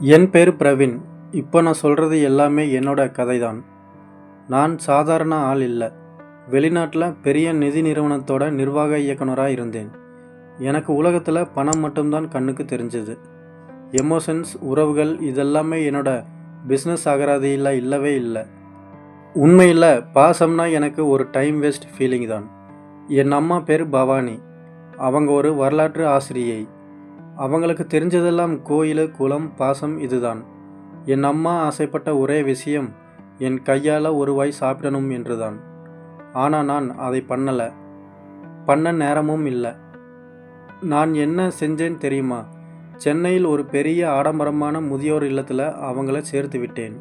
என் பேர் பிரவீன். இப்போ நான் சொல்கிறது எல்லாமே என்னோட கதை தான் நான் சாதாரண ஆள் இல்லை. வெளிநாட்டில் பெரிய நிதி நிறுவனத்தோட நிர்வாக இயக்குனராக இருந்தேன். எனக்கு உலகத்தில் பணம் மட்டும்தான் கண்ணுக்கு தெரிஞ்சது. எமோஷன்ஸ் உறவுகள் இதெல்லாமே என்னோட பிஸ்னஸ் அகராதியில் இல்லவே இல்லை. உண்மையில் பாசம்னா எனக்கு ஒரு டைம் வேஸ்ட் ஃபீலிங் தான். என் அம்மா பேர் பவானி. அவங்க ஒரு வரலாற்று ஆசிரியை. அவங்களுக்கு தெரிஞ்சதெல்லாம் கோயில் குளம் பாசம் இதுதான். என் அம்மா ஆசைப்பட்ட ஒரே விஷயம் என் கையால் ஒரு வாய் சாப்பிடணும் என்றுதான். ஆனால் நான் அதை பண்ணலை. பண்ண நேரமும் இல்லை. நான் என்ன செஞ்சேன் தெரியுமா? சென்னையில் ஒரு பெரிய ஆடம்பரமான முதியோர் இல்லத்தில் அவங்கள சேர்த்து விட்டேன்.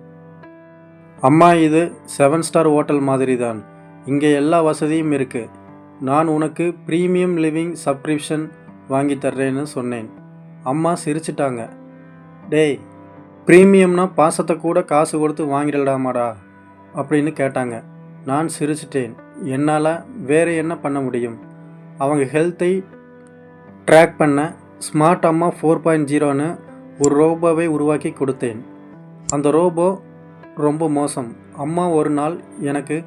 அம்மா இது செவன் ஸ்டார் ஹோட்டல் மாதிரி தான் இங்கே எல்லா வசதியும் இருக்குது நான் உனக்கு ப்ரீமியம் லிவிங் சப்ஸ்கிரிப்ஷன் வாங்கி தர்றேன்னு சொன்னேன். அம்மா சிரிச்சிட்டாங்க. டேய் ப்ரீமியம்னா பாசத்தை கூட காசு கொடுத்து வாங்கிடலாமாடா அப்படின்னு கேட்டாங்க. நான் சிரிச்சிட்டேன். என்னால் வேறு என்ன பண்ண முடியும்? அவங்க ஹெல்த்தை ட்ராக் பண்ண ஸ்மார்ட் அம்மா ஃபோர் பாயிண்ட் ஜீரோன்னு ஒரு ரோபோவை உருவாக்கி கொடுத்தேன். அந்த ரோபோ ரொம்ப மோசம். அம்மா ஒரு நாள் எனக்கு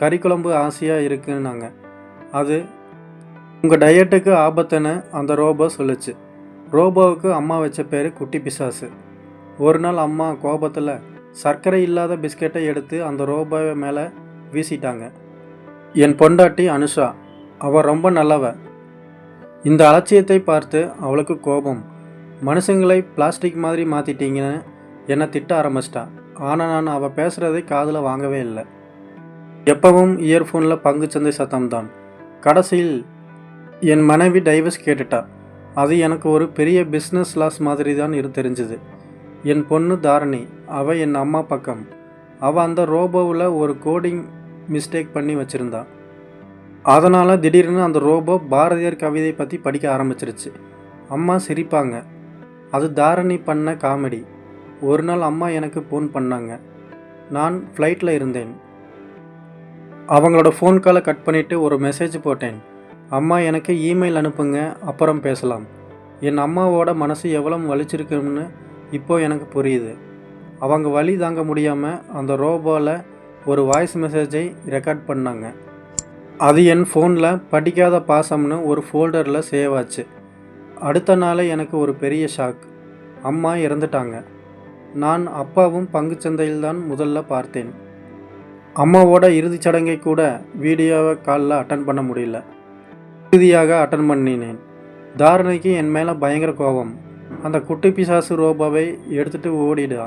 கறிக்குழம்பு ஆசையாக இருக்குன்னாங்க. அது உங்கள் டயட்டுக்கு ஆபத்துன்னு அந்த ரோபோ சொல்லுச்சு. ரோபோவுக்கு அம்மா வச்ச பேர் குட்டி பிசாசு. ஒரு நாள் அம்மா கோபத்தில் சர்க்கரை இல்லாத பிஸ்கெட்டை எடுத்து அந்த ரோபோவை மேலே வீசிட்டாங்க. என் பொண்டாட்டி அனுஷா அவள் ரொம்ப நல்லவ. இந்த அலட்சியத்தை பார்த்து அவளுக்கு கோபம். மனுஷங்களை பிளாஸ்டிக் மாதிரி மாற்றிட்டீங்கன்னு என்னை திட்ட ஆரம்பிச்சிட்டா. ஆனால் நான் அவள் பேசுகிறதை காதில் வாங்கவே இல்லை. எப்பவும் இயர்ஃபோனில் பங்கு சந்தை சத்தம்தான். கடைசியில் என் மனைவி டைவர்ஸ் கேட்டுட்டா. அது எனக்கு ஒரு பெரிய பிஸ்னஸ் லாஸ் மாதிரி தான் இரு தெரிஞ்சுது. என் பொண்ணு தாரணி அவள் என் அம்மா பக்கம். அவள் அந்த ரோபோவில் ஒரு கோடிங் மிஸ்டேக் பண்ணி வச்சுருந்தா. அதனால் திடீர்னு அந்த ரோபோ பாரதியார் கவிதை பற்றி படிக்க ஆரம்பிச்சிருச்சு. அம்மா சிரிப்பாங்க. அது தாரணி பண்ண காமெடி. ஒரு நாள் அம்மா எனக்கு ஃபோன் பண்ணாங்க. நான் ஃப்ளைட்டில் இருந்தேன். அவங்களோட ஃபோன் காலை கட் பண்ணிவிட்டு ஒரு மெசேஜ் போட்டேன். அம்மா எனக்கு இமெயில் அனுப்புங்க அப்புறம் பேசலாம். என் அம்மாவோட மனசு எவ்வளோ வலிச்சிருக்குன்னு இப்போ எனக்கு புரியுது. அவங்க வழி தாங்க முடியாமல் அந்த ரோபோவில் ஒரு வாய்ஸ் மெசேஜை ரெக்கார்ட் பண்ணாங்க. அது என் ஃபோனில் படிக்காத பாசம்னு ஒரு ஃபோல்டரில் சேவ் ஆச்சு. அடுத்த நாளே எனக்கு ஒரு பெரிய ஷாக் அம்மா இறந்துட்டாங்க. நான் அப்பாவும் பங்குச்சந்தையில் தான் முதல்ல பார்த்தேன். அம்மாவோட இறுதிச் சடங்கை கூட வீடியோவை காலில் அட்டன் பண்ண முடியல. இறுதியாக அட்டன் பண்ணினேன். தாரணைக்கு என் மேலே பயங்கர கோபம். அந்த குட்டி பிசாசு ரோபாவை எடுத்துகிட்டு ஓடிடா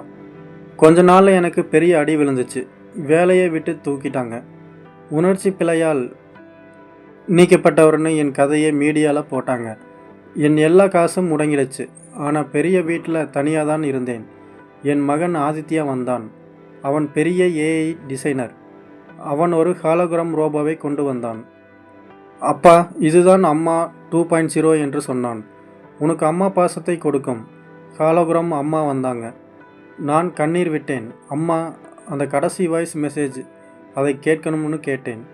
கொஞ்ச நாளில் எனக்கு பெரிய அடி விழுந்துச்சு. வேலையை விட்டு தூக்கிட்டாங்க. உணர்ச்சி பிழையால் நீக்கப்பட்டவர்னு என் கதையை மீடியாவில் போட்டாங்க. என் எல்லா காசும் முடங்கிடுச்சு. ஆனால் பெரிய வீட்டில் தனியாக தான் இருந்தேன். என் மகன் ஆதித்யா வந்தான். அவன் பெரிய ஏஐ டிசைனர் அவன் ஒரு ஹாலோகிராம் ரோபோவை கொண்டு வந்தான். அப்பா இதுதான் அம்மா டூ பாயிண்ட் ஜீரோ என்று சொன்னான். உனக்கு அம்மா பாசத்தை கொடுக்கும். ஹாலோகிராம் அம்மா வந்தாங்க. நான் கண்ணீர் விட்டேன். அம்மா அந்த கடைசி வாய்ஸ் மெசேஜ் அதை கேட்கணும்னு கேட்டேன்.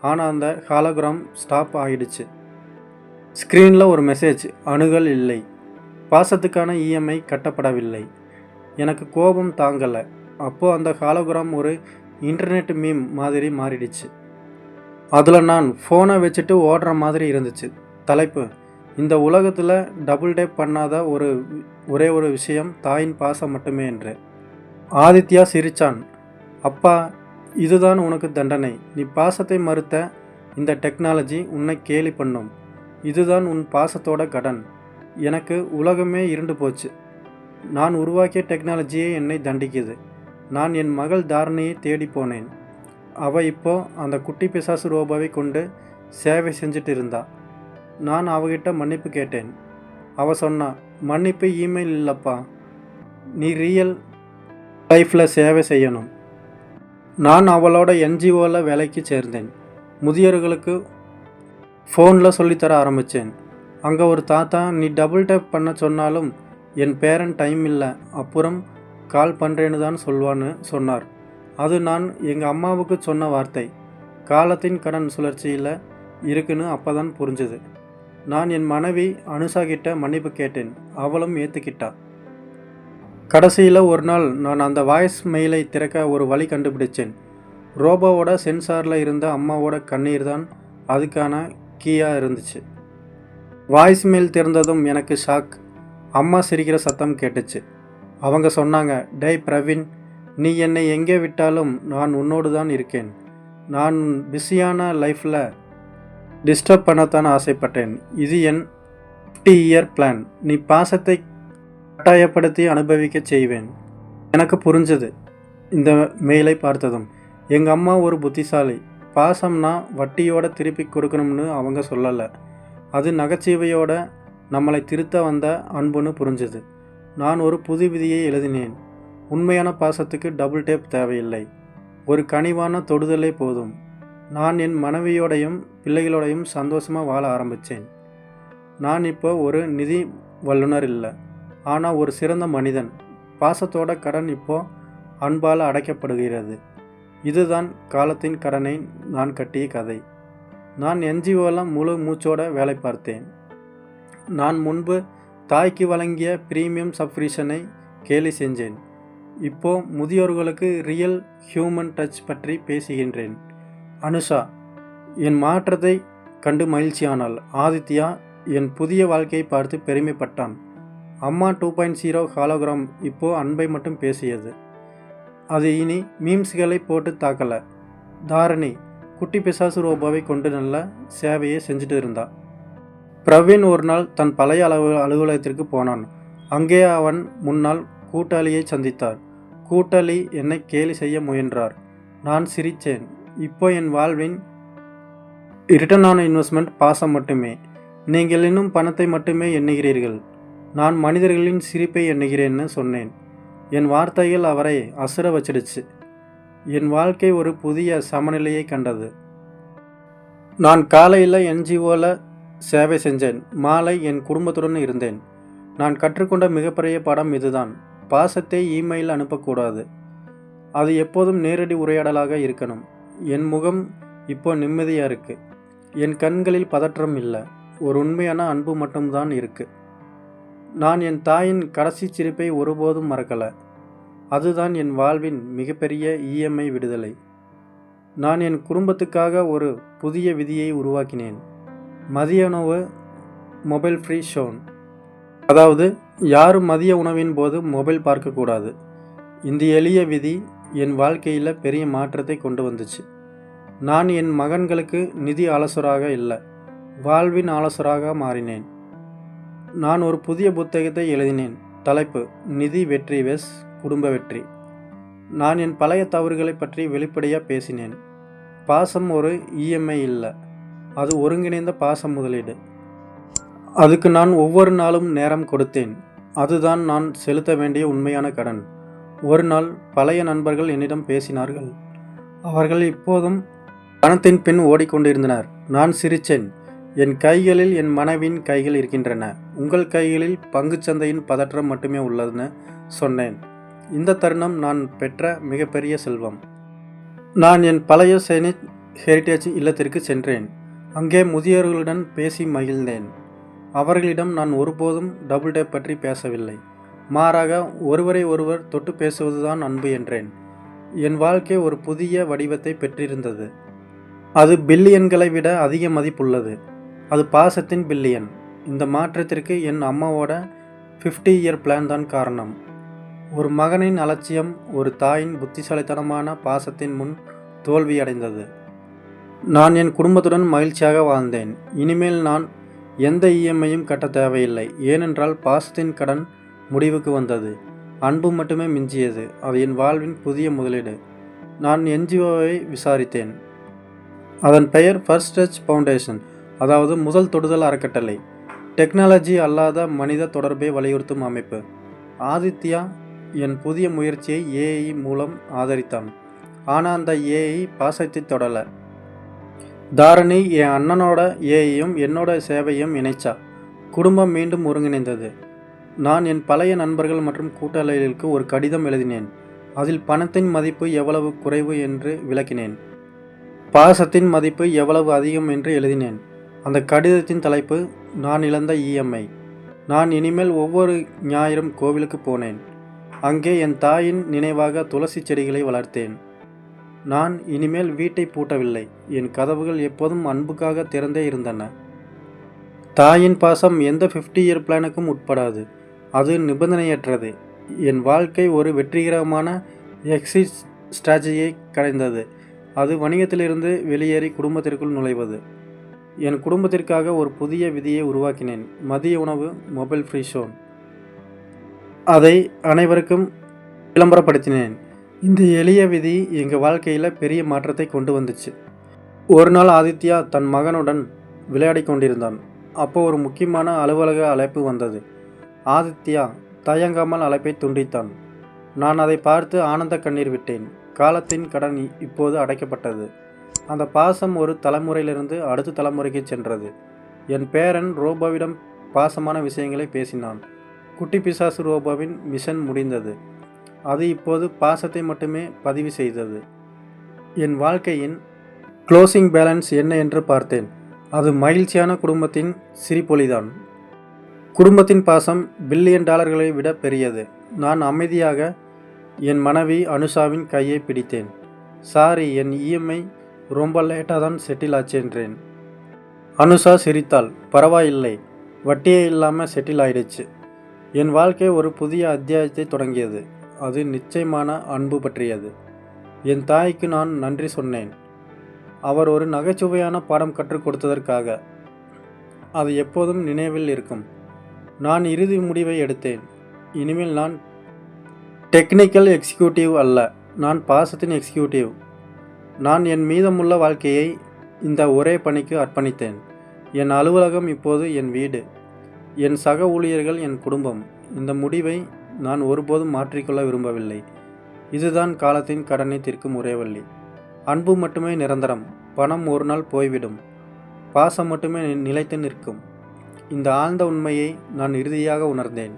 ஆனால் அந்த ஹாலோகிராம் ஸ்டாப் ஆகிடுச்சு ஸ்க்ரீனில் ஒரு மெசேஜ் அணுகல் இல்லை. பாசத்துக்கான இஎம்ஐ கட்டப்படவில்லை. எனக்கு கோபம் தாங்கலை. அப்போது அந்த ஹாலோகிராம் ஒரு இன்டர்நெட் மீம் மாதிரி மாறிடுச்சு. அதில் நான் ஃபோனை வச்சுட்டு ஓடுற மாதிரி இருந்துச்சு. தலைப்பு இந்த உலகத்தில் டபுள் டேப் பண்ணாத ஒரு ஒரே ஒரு விஷயம் தாயின் பாசம் மட்டுமே என்று. ஆதித்யா சிரிச்சான் அப்பா இதுதான் உனக்கு தண்டனை. நீ பாசத்தை மறுத்த இந்த டெக்னாலஜி உன்னை கேலி பண்ணும். இதுதான் உன் பாசத்தோட கடன். எனக்கு உலகமே இருண்டு போச்சு. நான் உருவாக்கிய டெக்னாலஜியே என்னை தண்டிக்குது. நான் என் மகள் தாரணையை தேடி போனேன். அவள் இப்போ அந்த குட்டி பிசாசு ரோபாவை கொண்டு சேவை செஞ்சுட்டு இருந்தா நான் அவகிட்ட மன்னிப்பு கேட்டேன். அவள் சொன்னா மன்னிப்பு இமெயில் இல்லைப்பா. நீ ரியல் லைஃப்பில் சேவை செய்யணும். நான் அவளோட என்ஜிஓவில் வேலைக்கு சேர்ந்தேன். முதியோர்களுக்கு ஃபோனில் சொல்லித்தர ஆரம்பித்தேன் அங்கே ஒரு தாத்தா நீ டபுள் டேப் பண்ண சொன்னாலும் என் பேரன் டைம் இல்லை. அப்புறம் கால் பண்ணுறேன்னு தான் சொல்வான்னு சொன்னார். அது நான் எங்கள் அம்மாவுக்கு சொன்ன வார்த்தை. காலத்தின் கடன் சுழற்சியில் இருக்குன்னு அப்போ தான் புரிஞ்சுது. நான் என் மனைவி அனுஷா கிட்ட மன்னிப்பு கேட்டேன். அவளும் ஏற்றுக்கிட்டா கடைசியில் ஒரு நாள் நான் அந்த வாய்ஸ் மெயிலை திறக்க ஒரு வழி கண்டுபிடிச்சேன். ரோபோவோட சென்சாரில் இருந்த அம்மாவோட கண்ணீர் தான் அதுக்கான கீயாக இருந்துச்சு. வாய்ஸ் மெயில் திறந்ததும் எனக்கு ஷாக் அம்மா சிரிக்கிற சத்தம் கேட்டுச்சு. அவங்க சொன்னாங்க டேய் பிரவீன் நீ என்னை எங்கே விட்டாலும் நான் உன்னோடு தான் இருக்கேன். நான் பிஸியான லைஃப்பில் டிஸ்டர்ப் பண்ணத்தான் ஆசைப்பட்டேன். இது என் ஃபிஃப்டி இயர் பிளான் நீ பாசத்தை கட்டாயப்படுத்தி அனுபவிக்க செய்வேன். எனக்கு புரிஞ்சது. இந்த மெயிலை பார்த்ததும் எங்கள் அம்மா ஒரு புத்திசாலி. பாசம்னா வட்டியோட திருப்பி கொடுக்கணும்னு அவங்க சொல்லலை. அது நகைச்சுவையோட நம்மளை திருத்த வந்த அன்புன்னு புரிஞ்சுது. நான் ஒரு புது விதியை எழுதினேன். உண்மையான பாசத்துக்கு டபுள் டேப் தேவையில்லை. ஒரு கனிவான தொடுதலே போதும். நான் என் மனைவியோடையும் பிள்ளைகளோடையும் சந்தோஷமாக வாழ ஆரம்பித்தேன் நான் இப்போ ஒரு நிதி வல்லுனர் இல்லை. ஆனால் ஒரு சிறந்த மனிதன். பாசத்தோட கடன் இப்போ அன்பால் அடைக்கப்படுகிறது. இதுதான் காலத்தின் கடனை நான் கட்டிய கதை. நான் என்ஜிஓவில் முழு மூச்சோட வேலை பார்த்தேன். நான் முன்பு தாய்க்கு வழங்கிய பிரீமியம் சப்ஸ்கிரிப்ஷனை கேலி செஞ்சேன். இப்போ முதியோர்களுக்கு ரியல் ஹியூமன் டச் பற்றி பேசுகின்றேன். அனுஷா என் மாற்றத்தை கண்டு மகிழ்ச்சியானால் ஆதித்யா என் புதிய வாழ்க்கையை பார்த்து பெருமைப்பட்டான். அம்மா டூ பாயிண்ட் ஜீரோ ஹாலோகிராம் இப்போ அன்பை மட்டும் பேசியது. அது இனி மீம்ஸ்களை போட்டு தாக்கலை. தாரணி குட்டி பிசாசு ரோபாவை கொண்டு நல்ல சேவையை செஞ்சுட்டு இருந்தா. பிரவீன் ஒரு நாள் தன் பழைய அலுவ அலுவலகத்திற்கு போனான். அங்கே அவன் முன்னால் கூட்டாளியை சந்தித்தார். கூட்டாளி என்னை கேலி செய்ய முயன்றார். நான் சிரித்தேன். இப்போ என் வாழ்வின் ரிட்டர்ன் ஆன் இன்வெஸ்ட்மெண்ட் பாசம் மட்டுமே. நீங்கள் இன்னும் பணத்தை மட்டுமே எண்ணுகிறீர்கள். நான் மனிதர்களின் சிரிப்பை எண்ணுகிறேன்னு சொன்னேன். என் வார்த்தைகள் அவரை அசுர வச்சிடுச்சு. என் வாழ்க்கை ஒரு புதிய சமநிலையை கண்டது. நான் காலையில் என்ஜிஓவில் சேவை செஞ்சேன். மாலை என் குடும்பத்துடன் இருந்தேன். நான் கற்றுக்கொண்ட மிகப்பெரிய பாடம் இதுதான். பாசத்தை இமெயில் அனுப்பக்கூடாது. அது எப்போதும் நேரடி உரையாடலாக இருக்கணும். என் முகம் இப்போ நிம்மதியாக இருக்கு. என் கண்களில் பதற்றம் இல்லை. ஒரு உண்மையான அன்பு மட்டும்தான் இருக்கு. நான் என் தாயின் கடைசி சிரிப்பை ஒருபோதும் மறக்கலை. அதுதான் என் வாழ்வின் மிகப்பெரிய இஎம்ஐ விடுதலை. நான் என் குடும்பத்துக்காக ஒரு புதிய விதியை உருவாக்கினேன். மதிய உணவு மொபைல் ஃப்ரீ ஷோன். அதாவது யாரும் மதிய உணவின் போது மொபைல் பார்க்கக்கூடாது. இந்த எளிய விதி என் வாழ்க்கையில் பெரிய மாற்றத்தை கொண்டு வந்துச்சு. நான் என் மகன்களுக்கு நிதி ஆலோசராக இல்லை வாழ்வின் ஆலோசராக மாறினேன். நான் ஒரு புதிய புத்தகத்தை எழுதினேன். தலைப்பு நிதி வெற்றி வெஸ் குடும்ப வெற்றி. நான் என் பழைய தவறுகளை பற்றி வெளிப்படையாக பேசினேன். பாசம் ஒரு இஎம்ஐ இல்லை அது ஒருங்கிணைந்த பாசம் முதலீடு. அதுக்கு நான் ஒவ்வொரு நாளும் நேரம் கொடுத்தேன். அதுதான் நான் செலுத்த வேண்டிய உண்மையான கடன். ஒரு நாள் பழைய நண்பர்கள் என்னிடம் பேசினார்கள். அவர்கள் இப்போதும் பணத்தின் பின் ஓடிக்கொண்டிருந்தனர். நான் சிரித்தேன். என் கைகளில் என் மனைவின் கைகள் இருக்கின்றன. உங்கள் கைகளில் பங்குச்சந்தையின் பதற்றம் மட்டுமே உள்ளதுன்னு சொன்னேன். இந்த தருணம் நான் பெற்ற மிகப்பெரிய செல்வம். நான் என் பழைய சைனிக் ஹெரிட்டேஜ் இல்லத்திற்கு சென்றேன். அங்கே முதியோர்களுடன் பேசி மகிழ்ந்தேன். அவர்களிடம் நான் ஒருபோதும் டபுள் டேப் பற்றி பேசவில்லை. மாறாக ஒருவரை ஒருவர் தொட்டு பேசுவதுதான் அன்பு என்றேன். என் வாழ்க்கை ஒரு புதிய வடிவத்தை பெற்றிருந்தது. அது பில்லியன்களை விட அதிக மதிப்புள்ளது. அது பாசத்தின் பில்லியன். இந்த மாற்றத்திற்கு என் அம்மாவோட ஃபிஃப்டி இயர் பிளான் தான் காரணம். ஒரு மகனின் அலட்சியம் ஒரு தாயின் புத்திசாலித்தனமான பாசத்தின் முன் தோல்வியடைந்தது. நான் என் குடும்பத்துடன் மகிழ்ச்சியாக வாழ்ந்தேன். இனிமேல் நான் எந்த இஎம்ஐயும் கட்ட தேவையில்லை. ஏனென்றால் பாசத்தின் கடன் முடிவுக்கு வந்தது. அன்பு மட்டுமே மிஞ்சியது. அது என் வாழ்வின் புதிய முதலீடு. நான் என்ஜிஓவை விசாரித்தேன். அதன் பெயர் ஃபர்ஸ்ட் டச் ஃபவுண்டேஷன் அதாவது முதல் தொடுதல் அறக்கட்டளை. டெக்னாலஜி அல்லாத மனித தொடர்பை வலியுறுத்தும் அமைப்பு. ஆதித்யா என் புதிய முயற்சியை ஏஐ மூலம் ஆதரித்தான். ஆனால் அந்த ஏஐ பாசத்தை தொடலை. தாரணி என் அண்ணனோட ஏயையும் என்னோட சேவையும் இணைச்சா? குடும்பம் மீண்டும் ஒருங்கிணைந்தது. நான் என் பழைய நண்பர்கள் மற்றும் கூட்டாளிகளுக்கு ஒரு கடிதம் எழுதினேன். அதில் பணத்தின் மதிப்பு எவ்வளவு குறைவு என்று விளக்கினேன். பாசத்தின் மதிப்பு எவ்வளவு அதிகம் என்று எழுதினேன். அந்த கடிதத்தின் தலைப்பு நான் இழந்த இஎம்ஐ. நான் இனிமேல் ஒவ்வொரு ஞாயிறும் கோவிலுக்கு போனேன். அங்கே என் தாயின் நினைவாக துளசி செடிகளை வளர்த்தேன். நான் இனிமேல் வீட்டை பூட்டவில்லை. என் கதவுகள் எப்போதும் அன்புக்காக திறந்தே இருந்தன. தாயின் பாசம் எந்த ஃபிஃப்டி இயர் பிளானுக்கும் உட்படாது. அது நிபந்தனையற்றது. என் வாழ்க்கை ஒரு வெற்றிகரமான எக்ஸிட் ஸ்ட்ராட்டஜியை கடைந்தது. அது வணிகத்திலிருந்து வெளியேறி குடும்பத்திற்குள் நுழைவது. என் குடும்பத்திற்காக ஒரு புதிய விதியை உருவாக்கினேன். மதிய உணவு மொபைல் ஃப்ரீ ஷோன் அதை அனைவருக்கும் விளம்பரப்படுத்தினேன். இந்த எளிய விதி எங்கள் வாழ்க்கையில் பெரிய மாற்றத்தை கொண்டு வந்துச்சு. ஒரு நாள் ஆதித்யா தன் மகனுடன் விளையாடிக் கொண்டிருந்தான். அப்போ ஒரு முக்கியமான அலுவலக அழைப்பு வந்தது. ஆதித்யா தயங்காமல் அழைப்பை துண்டித்தான். நான் அதை பார்த்து ஆனந்த கண்ணீர் விட்டேன். காலத்தின் கடன் இப்போது அடைக்கப்பட்டது. அந்த பாசம் ஒரு தலைமுறையிலிருந்து அடுத்த தலைமுறைக்கு சென்றது. என் பேரன் ரோபோவிடம் பாசமான விஷயங்களை பேசினான். குட்டி பிசாசு ரோபோவின் மிஷன் முடிந்தது. அது இப்போது பாசத்தை மட்டுமே பதிவு செய்தது. என் வாழ்க்கையின் க்ளோசிங் பேலன்ஸ் என்ன என்று பார்த்தேன். அது மகிழ்ச்சியான குடும்பத்தின் சிரிப்பொலிதான். குடும்பத்தின் பாசம் பில்லியன் டாலர்களை விட பெரியது. நான் அமைதியாக என் மனைவி அனுஷாவின் கையை பிடித்தேன். சாரி என் இஎம்ஐ ரொம்ப லேட்டாக தான் செட்டில் ஆச்சு என்றேன். அனுஷா சிரித்தாள் பரவாயில்லை வட்டியே இல்லாமல் செட்டில் ஆயிடுச்சு. என் வாழ்க்கை ஒரு புதிய அத்தியாயத்தை தொடங்கியது. அது நிச்சயமான அன்பு பற்றியது. என் தாய்க்கு நான் நன்றி சொன்னேன். அவர் ஒரு நகைச்சுவையான பாடம் கற்றுக் கொடுத்ததற்காக. அது எப்போதும் நினைவில் இருக்கும். நான் இறுதி முடிவை எடுத்தேன். இனிமேல் நான் டெக்னிக்கல் எக்ஸிக்யூட்டிவ் அல்ல. நான் பாசத்தின் எக்ஸிக்யூட்டிவ். நான் என் மீதமுள்ள வாழ்க்கையை இந்த ஒரே பணிக்கு அர்ப்பணித்தேன். என் அலுவலகம் இப்போது என் வீடு. என் சக ஊழியர்கள் என் குடும்பம். இந்த முடிவை நான் ஒருபோதும் மாற்றிக்கொள்ள விரும்பவில்லை. இதுதான் காலத்தின் கடனை தீர்க்கும் ஒரே வள்ளி அன்பு மட்டுமே நிரந்தரம். பணம் ஒரு நாள் போய்விடும். பாசம் மட்டுமே நி- நிலைத்து நிற்கும். இந்த ஆழ்ந்த உண்மையை நான் இறுதியாக உணர்ந்தேன்.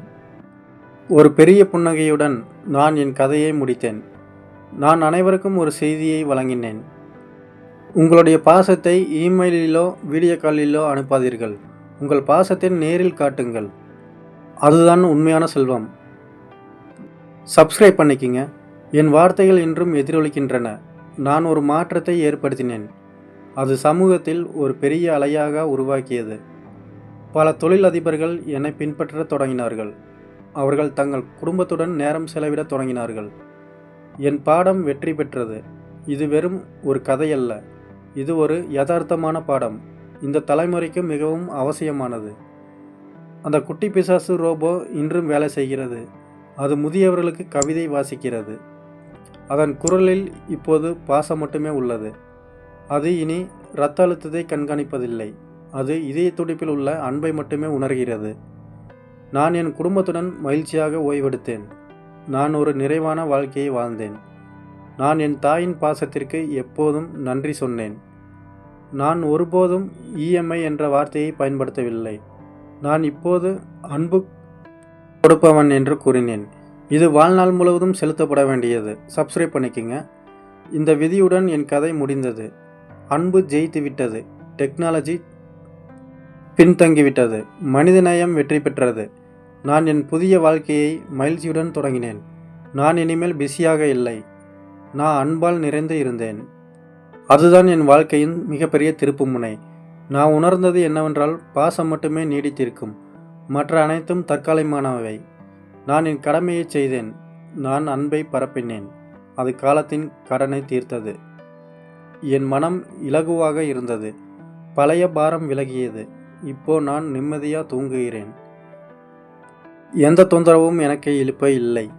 ஒரு பெரிய புன்னகையுடன் நான் என் கதையை முடித்தேன். நான் அனைவருக்கும் ஒரு செய்தியை வழங்கினேன். உங்களுடைய பாசத்தை இமெயிலிலோ வீடியோ காலிலோ அனுப்பாதீர்கள். உங்கள் பாசத்தை நேரில் காட்டுங்கள். அதுதான் உண்மையான செல்வம். சப்ஸ்கிரைப் பண்ணிக்கிங்க. என் வார்த்தைகள் இன்றும் எதிரொலிக்கின்றன. நான் ஒரு மாற்றத்தை ஏற்படுத்தினேன். அது சமூகத்தில் ஒரு பெரிய அலையாக உருவாக்கியது. பல தொழிலதிபர்கள் என்னை பின்பற்றத் தொடங்கினார்கள். அவர்கள் தங்கள் குடும்பத்துடன் நேரம் செலவிடத் தொடங்கினார்கள். என் பாடம் வெற்றி பெற்றது. இது வெறும் ஒரு கதையல்ல. இது ஒரு யதார்த்தமான பாடம். இந்த தலைமுறைக்கு மிகவும் அவசியமானது. அந்த குட்டி பிசாசு ரோபோ இன்றும் வேலை செய்கிறது. அது முதியவர்களுக்கு கவிதை வாசிக்கிறது. அதன் குரலில் இப்போது பாசம் மட்டுமே உள்ளது. அது இனி இரத்த அழுத்தத்தை கண்காணிப்பதில்லை. அது இதய துடிப்பில் உள்ள அன்பை மட்டுமே உணர்கிறது. நான் என் குடும்பத்துடன் மகிழ்ச்சியாக ஓய்வெடுத்தேன். நான் ஒரு நிறைவான வாழ்க்கையை வாழ்ந்தேன். நான் என் தாயின் பாசத்திற்கு எப்போதும் நன்றி சொன்னேன். நான் ஒருபோதும் இஎம்ஐ என்ற வார்த்தையை பயன்படுத்தவில்லை. நான் இப்போது அன்பு கொடுப்பவன் என்று கூறினேன். இது வாழ்நாள் முழுவதும் செலுத்தப்பட வேண்டியது. சப்ஸ்கிரைப் பண்ணிக்கங்க. இந்த விதியுடன் என் கதை முடிந்தது. அன்பு ஜெயித்து விட்டது. டெக்னாலஜி பின்தங்கிவிட்டது மனிதநேயம் வெற்றி பெற்றது. நான் என் புதிய வாழ்க்கையை மகிழ்ச்சியுடன் தொடங்கினேன். நான் இனிமேல் பிஸியாக இல்லை. நான் அன்பால் நிறைந்து இருந்தேன். அதுதான் என் வாழ்க்கையின் மிகப்பெரிய திருப்புமுனை நான் உணர்ந்தது என்னவென்றால் பாசம் மட்டுமே நீடித்திருக்கும். மற்ற அனைத்தும் தற்காலிகமானவை. நான் என் கடமையை செய்தேன். நான் அன்பை பரப்பினேன். அது காலத்தின் கடனை தீர்த்தது. என் மனம் இலகுவாக இருந்தது. பழைய பாரம் விலகியது. இப்போ நான் நிம்மதியாக தூங்குகிறேன். எந்த தொந்தரவும் எனக்கு இழுப்ப இல்லை.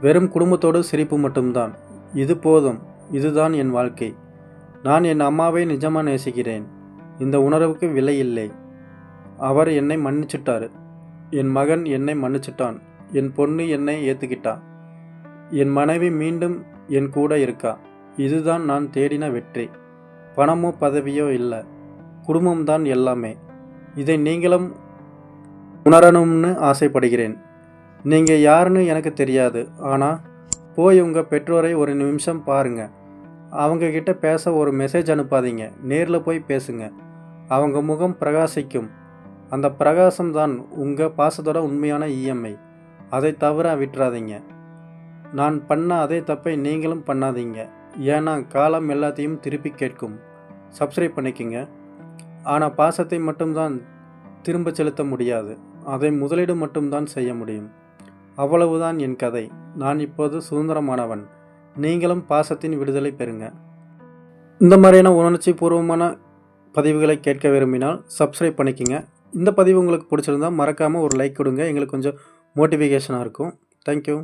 வெறும் குடும்பத்தோடு சிரிப்பு மட்டும்தான். இது போதும். இதுதான் என் வாழ்க்கை. நான் என் அம்மாவை நிஜமாக நேசிக்கிறேன். இந்த உணர்வுக்கு விலை இல்லை. அவர் என்னை மன்னிச்சிட்டாரு. என் மகன் என்னை மன்னிச்சிட்டான். என் பொண்ணு என்னை ஏற்றுக்கிட்டா என் மனைவி மீண்டும் என் கூட இருக்கா. இதுதான் நான் தேடின வெற்றி. பணமோ பதவியோ இல்லை. குடும்பம்தான் எல்லாமே. இதை நீங்களும் உணரணும்னு ஆசைப்படுகிறேன். நீங்கள் யாருன்னு எனக்கு தெரியாது. ஆனால் போய் உங்கள் பெற்றோரை ஒரு நிமிஷம் பாருங்கள் அவங்கக்கிட்ட பேச ஒரு மெசேஜ் அனுப்பாதீங்க. நேரில் போய் பேசுங்க. அவங்க முகம் பிரகாசிக்கும். அந்த பிரகாசம் தான் உங்கள் பாசத்தோட உண்மையான இஎம்ஐ. அதை தவிர விட்டுறாதீங்க. நான் பண்ண அதே தப்பை நீங்களும் பண்ணாதீங்க. ஏன்னா காலம் எல்லாத்தையும் திருப்பி கேட்கும். சப்ஸ்கிரைப் பண்ணிக்கோங்க. ஆனால் பாசத்தை மட்டும்தான் திரும்ப செலுத்த முடியாது. அதை முதலீடு மட்டும்தான் செய்ய முடியும். அவ்வளவுதான் என் கதை. நான் இப்போது சுதந்திரமானவன். நீங்களும் பாசத்தின் விடுதலை பெறுங்க. இந்த மாதிரியான உணர்ச்சி பூர்வமான பதிவுகளை கேட்க விரும்பினால் சப்ஸ்கிரைப் பண்ணிக்கங்க. இந்த பதிவு உங்களுக்கு பிடிச்சிருந்தா மறக்காமல் ஒரு லைக் கொடுங்க. எங்களுக்கு கொஞ்சம் மோட்டிவேஷனாக இருக்கும். தேங்க்யூ